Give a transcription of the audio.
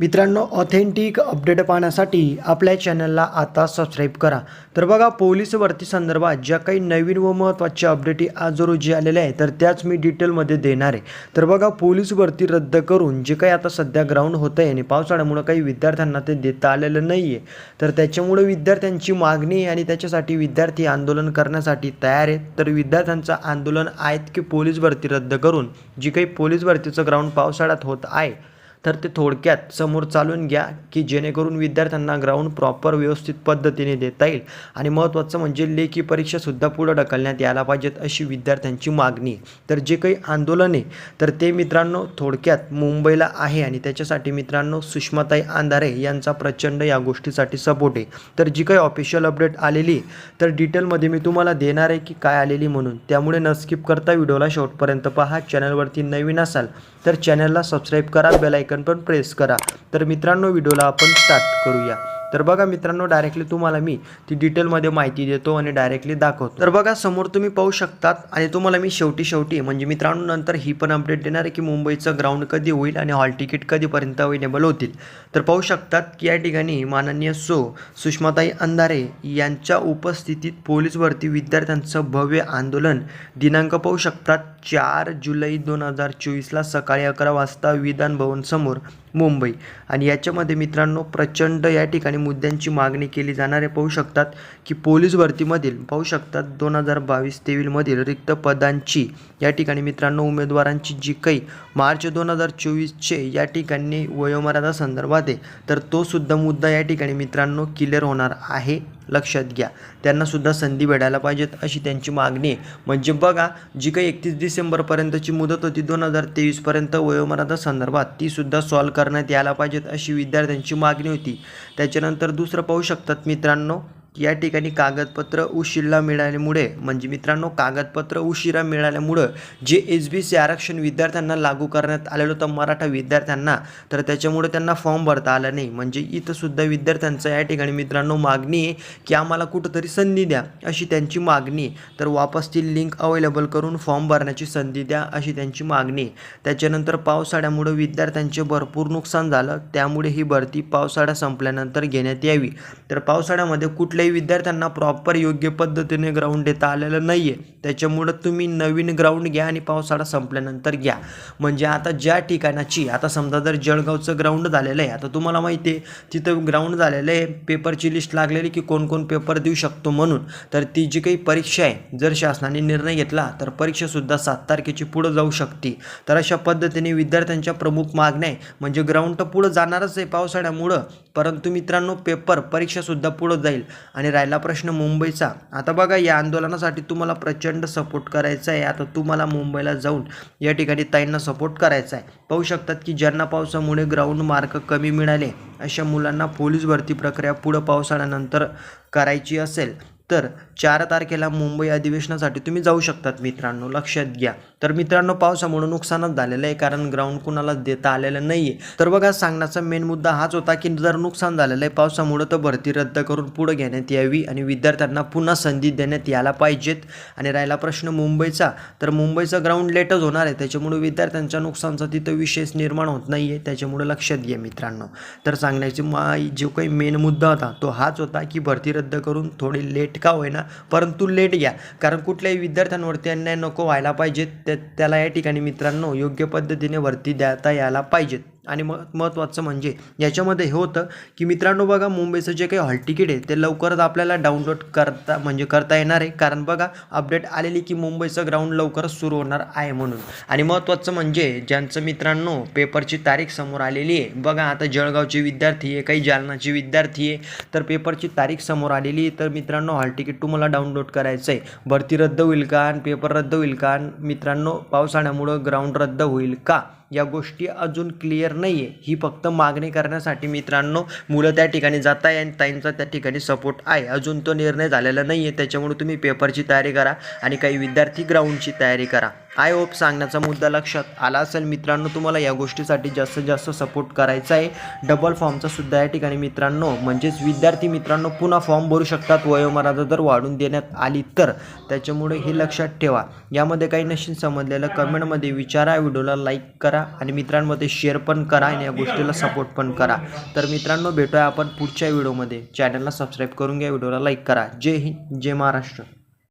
मित्रांनो authentic update पाहण्यासाठी आपल्या चॅनलला आता सबस्क्राईब करा. तर बघा पोलीस भरती संदर्भात ज्या काही नवीन व महत्त्वाच्या अपडेटी आज रोजी आलेल्या आहेत तर त्याच मी डिटेलमध्ये देणार आहे. तर बघा पोलीस भरती रद्द करून जे काही आता सध्या ग्राउंड होतं आहे आणि पावसाळ्यामुळं काही विद्यार्थ्यांना ते देता आलेलं नाही आहे तर त्याच्यामुळं विद्यार्थ्यांची मागणी आहे आणि त्याच्यासाठी विद्यार्थी आंदोलन करण्यासाठी तयार आहेत. तर विद्यार्थ्यांचं आंदोलन आहेत की पोलीस भरती रद्द करून जी काही पोलीस भरतीचं ग्राउंड पावसाळ्यात होत आहे तर ते थोडक्यात समोर चालून घ्या की जेणेकरून विद्यार्थ्यांना ग्राउंड प्रॉपर व्यवस्थित पद्धतीने देता येईल. आणि महत्त्वाचं म्हणजे लेखी परीक्षासुद्धा पुढं ढकलण्यात यायला पाहिजेत अशी विद्यार्थ्यांची मागणी. तर जे काही आंदोलन आहे तर ते मित्रांनो थोडक्यात मुंबईला आहे आणि त्याच्यासाठी मित्रांनो सुषमाताई अंधारे यांचा प्रचंड या गोष्टीसाठी सपोर्ट आहे. तर जी काही ऑफिशियल अपडेट आलेली तर डिटेलमध्ये मी तुम्हाला देणार आहे की काय आलेली म्हणून. त्यामुळे न स्किप करता व्हिडिओला शेवटपर्यंत पहा. चॅनलवरती नवीन असाल तर चॅनलला सबस्क्राईब करा बेलायकन आयकन पण प्रेस करा. तर मित्रांनो व्हिडिओला आपण स्टार्ट करूया. तर बघा मित्रांनो डायरेक्टली तुम्हाला मी ती डिटेलमध्ये माहिती देतो आणि डायरेक्टली दाखवतो. तर बघा समोर तुम्ही पाहू शकतात आणि तुम्हाला मी शेवटी शेवटी म्हणजे मित्रांनो नंतर ही पण अपडेट देणार आहे की मुंबईचं ग्राउंड कधी होईल आणि हॉल तिकीट कधीपर्यंत अवेलेबल होतील. तर पाहू शकतात की या ठिकाणी माननीय सो सुषमाताई अंधारे यांच्या उपस्थितीत पोलीस भरती विद्यार्थ्यांचं भव्य आंदोलन. दिनांक पाहू शकतात चार जुलै दोन हजार चोवीसला सकाळी अकरा वाजता विधानभवन समोर. मुंबई. आणि याच्यामध्ये मित्रांनो प्रचंड या ठिकाणी मुद्द्यांची मागणी केली जाणारे पाहू शकतात की पोलीस भरतीमधील पाहू शकतात दोन हजार बावीस तेवीसमधील रिक्त पदांची या ठिकाणी मित्रांनो उमेदवारांची जी काही मार्च दोन हजार चोवीसचे या ठिकाणी वयोमर्यादा संदर्भात आहे तर तो सुद्धा मुद्दा या ठिकाणी मित्रांनो क्लिअर होणार आहे. लक्षात घ्या. त्यांनासुद्धा संधी भेटायला पाहिजेत अशी त्यांची मागणी आहे. म्हणजे बघा जी काही एकतीस डिसेंबरपर्यंतची मुदत होती दोन हजार तेवीसपर्यंत वयोमर्यादा संदर्भात तीसुद्धा सॉल्व करण्यात यायला पाहिजेत अशी विद्यार्थ्यांची मागणी होती. त्याच्यानंतर दुसरं पाहू शकतात मित्रांनो या ठिकाणी कागदपत्र उशिरा मिळाल्यामुळे म्हणजे मित्रांनो कागदपत्र उशिरा मिळाल्यामुळं जे एस बी सी आरक्षण विद्यार्थ्यांना लागू करण्यात आलेलं होतं मराठा विद्यार्थ्यांना तर त्याच्यामुळे त्यांना फॉर्म भरता आला नाही. म्हणजे इथंसुद्धा विद्यार्थ्यांचं या ठिकाणी मित्रांनो मागणी आहे की आम्हाला कुठंतरी संधी द्या अशी त्यांची मागणी तर वापस ती लिंक अवेलेबल करून फॉर्म भरण्याची संधी द्या अशी त्यांची मागणी आहे. त्याच्यानंतर पावसाळ्यामुळे विद्यार्थ्यांचे भरपूर नुकसान झालं. त्यामुळे ही भरती पावसाळा संपल्यानंतर घेण्यात यावी. तर पावसाळ्यामध्ये कुठल्या कुठल्याही विद्यार्थ्यांना प्रॉपर योग्य पद्धतीने ग्राउंड देता आलेलं नाही आहे त्याच्यामुळं तुम्ही नवीन ग्राउंड घ्या आणि पावसाळा संपल्यानंतर घ्या. म्हणजे आता ज्या ठिकाणाची आता समजा जर जळगावचं ग्राउंड झालेलं आहे आता तुम्हाला माहिती आहे तिथं ग्राउंड झालेलं आहे पेपरची लिस्ट लागलेली की कोण कोण पेपर देऊ शकतो म्हणून. तर ती जी काही परीक्षा आहे जर शासनाने निर्णय घेतला तर परीक्षासुद्धा सात तारखेची पुढं जाऊ शकते. तर अशा पद्धतीने विद्यार्थ्यांच्या प्रमुख मागण्या आहे. म्हणजे ग्राउंड तर पुढं जाणारच आहे पावसाळ्यामुळं. परंतु मित्रांनो पेपर परीक्षासुद्धा पुढं जाईल. आणि राहिला प्रश्न मुंबईचा. आता बघा या आंदोलनासाठी तुम्हाला प्रचंड सपोर्ट करायचा आहे. आता तुम्हाला मुंबईला जाऊन या ठिकाणी ताईंना सपोर्ट करायचा आहे. पाहू शकतात की ज्यांना पावसामुळे ग्राउंड मार्क कमी मिळाले अशा मुलांना पोलीस भरती प्रक्रिया पुढं पावसाळ्यानंतर करायची असेल. तर चार तारखेला मुंबई अधिवेशनासाठी तुम्ही जाऊ शकतात मित्रांनो लक्षात घ्या. तर मित्रांनो पावसामुळे नुकसानच झालेलं आहे कारण ग्राउंड कुणाला देता आलेलं नाही आहे तर बघा सांगण्याचा मेन मुद्दा हाच होता की जर नुकसान झालेलं आहे पावसामुळं तर भरती रद्द करून पुढं घेण्यात यावी आणि विद्यार्थ्यांना पुन्हा संधी देण्यात यायला पाहिजेत. आणि राहिला प्रश्न मुंबईचा. तर मुंबईचा ग्राउंड लेटच होणार आहे. त्याच्यामुळे विद्यार्थ्यांच्या नुकसानचा तिथं विशेष निर्माण होत नाही आहे त्याच्यामुळे लक्षात घ्या मित्रांनो. तर सांगण्याची मा जो काही मेन मुद्दा होता तो हाच होता की भरती रद्द करून थोडी लेट का होईना परंतु लेट घ्या कारण कुठल्याही विद्यार्थ्यांवरती अन्याय नको व्हायला पाहिजेत त्या त्याला या ठिकाणी मित्रांनो योग्य पद्धतीने भरती देता यायला पाहिजेत. आणि म महत्त्वाचं म्हणजे याच्यामध्ये हे होतं की मित्रांनो बघा मुंबईचं जे काही हॉल तिकीट आहे ते लवकरच आपल्याला डाउनलोड करता म्हणजे करता येणार आहे. कारण बघा अपडेट आलेली की मुंबईचं ग्राउंड लवकरच सुरू होणार आहे म्हणून. आणि महत्त्वाचं म्हणजे ज्यांचं मित्रांनो पेपरची तारीख समोर आलेली आहे. बघा आता जळगावचे विद्यार्थी आहे काही जालनाचे विद्यार्थी आहे. तर पेपरची तारीख समोर आलेली आहे. तर मित्रांनो हॉल तिकीट तुम्हाला डाउनलोड करायचं आहे. भरती रद्द होईल का आणि पेपर रद्द होईल का? मित्रांनो पावसाळ्यामुळं ग्राउंड रद्द होईल का? या गोष्टी अजून क्लिअर नाही आहे ही फक्त मागणी करण्यासाठी मित्रांनो मुलं त्या ठिकाणी जात आहे आणि ताईंचा त्या ठिकाणी सपोर्ट आहे. अजून तो निर्णय झालेला नाही आहे त्याच्यामुळे तुम्ही पेपरची तयारी करा आणि काही विद्यार्थी ग्राउंडची तयारी करा. आय होप सांगण्याचा मुद्दा लक्षात आला असेल. मित्रांनो तुम्हाला या गोष्टीसाठी जास्तीत जास्त सपोर्ट करायचा आहे. डबल फॉर्मचा सुद्धा या ठिकाणी मित्रांनो म्हणजेच विद्यार्थी मित्रांनो पुन्हा फॉर्म भरू शकतात. वयोमर्यादा जर वाढून देण्यात आली तर. त्याच्यामुळे हे लक्षात ठेवा. यामध्ये काही नशीन समजलेलं कमेंटमध्ये विचारा. व्हिडिओला लाईक करा आणि मित्रांमध्ये शेअर पण करा आणि या गोष्टीला सपोर्ट पण करा. तर मित्रांनो भेटूया आपण पुढच्या व्हिडिओमध्ये चॅनलला सबस्क्राईब करून घ्या. व्हिडिओला लाईक करा. जय हिंद जय महाराष्ट्र.